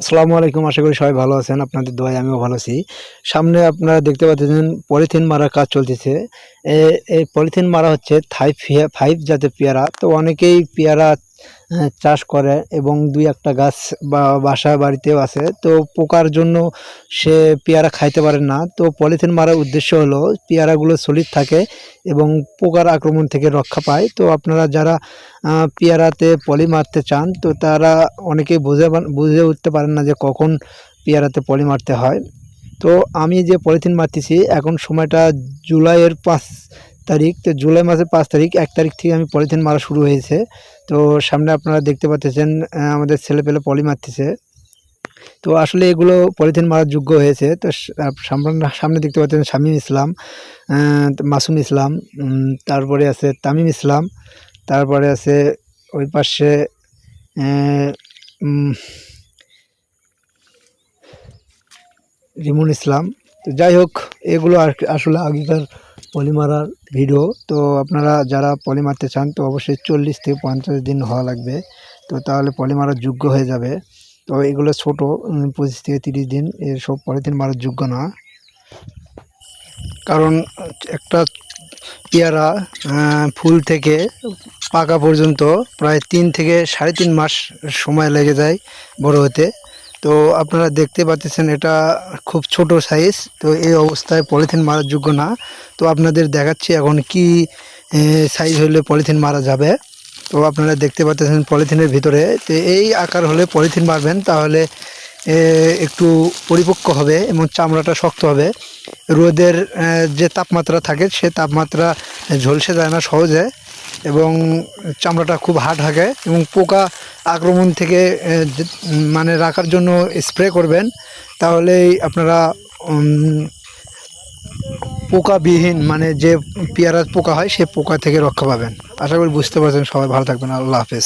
আসসালামু আলাইকুম, আশা করি সবাই ভালো আছেন, আপনাদের দোয়ায় আমিও ভালো আছি। সামনে আপনারা দেখতে পাচ্ছেন পলিথিন মারার কাজ চলতেছে। এই পলিথিন মারা হচ্ছে থাই ফাইভ জাতের পেয়ারা। তো অনেকেই পেয়ারা চাষ করে এবং দুই একটা গাছ বা বাসা বাড়িতেও আছে। তো পোকার জন্য সে পেয়ারা খাইতে পারে না। তো পলিথিন মারার উদ্দেশ্য হলো পেয়ারাগুলো সলিড থাকে এবং পোকার আক্রমণ থেকে রক্ষা পায়। তো আপনারা যারা পেয়ারাতে পলি মারতে চান, তো তারা অনেকেই বুঝে বুঝে উঠতে পারেন না যে কখন পেয়ারাতে পলি মারতে হয়। তো আমি যে পলিথিন মারতেছি, এখন সময়টা জুলাইয়ের পাঁচ তারিখ, তো জুলাই মাসের পাঁচ তারিখ, এক তারিখ থেকে আমি পলিথিন মারা শুরু হয়েছে। তো সামনে আপনারা দেখতে পাচ্ছেন আমাদের ছেলে পেলে পলি মারতেছে। তো আসলে এগুলো পলিথিন মারার যোগ্য হয়েছে। তো সামনে দেখতে পাচ্ছেন শামীম ইসলাম মাসুম ইসলাম তারপরে আছে তামিম ইসলাম, তারপরে আছে ওই পাশে রিমুন ইসলাম। তো যাই হোক, এগুলো আসলে আগেকার পলিমারার ভিডিও। তো আপনারা যারা পলি মারতে চান, তো অবশ্যই চল্লিশ থেকে পঞ্চাশ দিন হওয়া লাগবে। তো তাহলে পলি মারার যোগ্য হয়ে যাবে। তো এগুলো ছোটো পঁচিশ থেকে তিরিশ দিন এসব পলিথিন মারার যোগ্য না। কারণ, একটা পেয়ারা ফুল থেকে পাকা পর্যন্ত প্রায় তিন থেকে সাড়ে তিন মাস সময় লেগে যায় বড় হতে। তো আপনারা দেখতে পাচ্ছেন এটা খুব ছোট সাইজ তো এই অবস্থায় পলিথিন মারার যোগ্য না। তো আপনাদের দেখাচ্ছি এখন কি সাইজ হলে পলিথিন মারা যাবে। তো আপনারা দেখতে পাচ্ছেন পলিথিনের ভিতরে। তো এই আকার হলে পলিথিন মারবেন, তাহলে একটু পরিপক্ক হবে এবং চামড়াটা শক্ত হবে। রোদের যে তাপমাত্রা থাকে, সে তাপমাত্রা ঝলসে যায় না সহজে এবং চামড়াটা খুব হার্ড থাকে এবং পোকা আক্রমণ থেকে মানে রাখার জন্য স্প্রে করবেন, তাহলেই আপনারা পোকা পোকাবিহীন মানে যে পেয়ারার পোকা হয়, সে পোকা থেকে রক্ষা পাবেন। আশা করি বুঝতে পারছেন সবাই, ভালো থাকবেন, আল্লাহ হাফেজ।